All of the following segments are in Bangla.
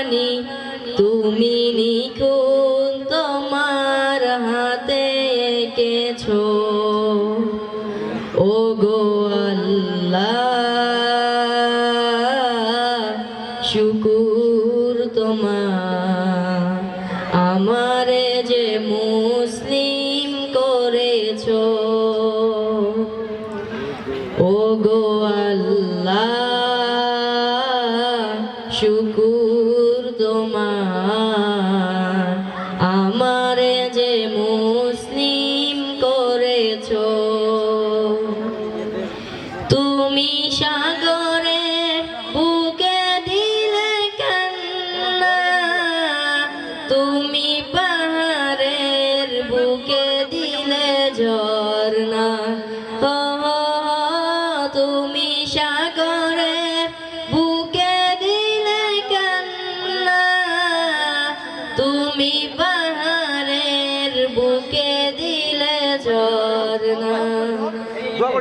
জানি, তুমি নিখুন তোমার হাতে কেছ ও গো আল্লাহ, শুকুর তোমার। আমারে যে মুসলিম করেছ, ও আমারে যে মুসলিম করেছ তুমি সাগরে বুকে তুমি পাহাড়ের বুকে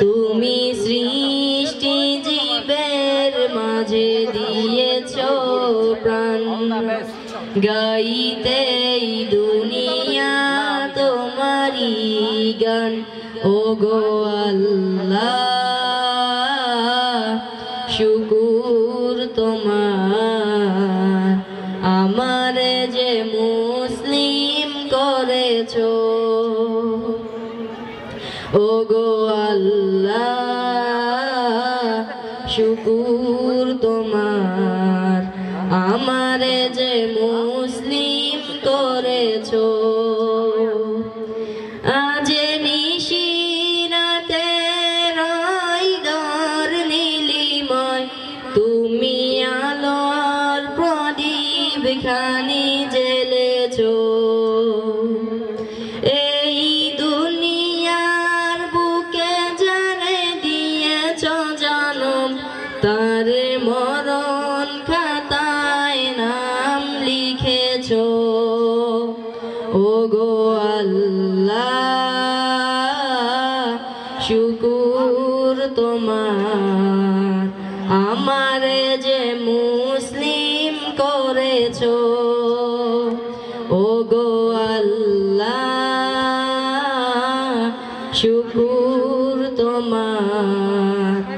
তুমি সৃষ্টি জীবের মাঝে দিয়েছ প্রাণ। গাইতে দুনিয়া তোমারি গান। ও গো শুকুর তোমার। আমার যে মুসলিম করেছ ও গো আল্লাহ শুকুর তোমার। আমারে যে মুসলিম করেছ তুমি খানি জেলেছো তার মরণ খাতায় নাম লিখেছ। ও গো আল্লাহ, শুকুর তোমার। আমারে যে মুসলিম করেছ ও গো আল্লাহ, শুকুর তোমার।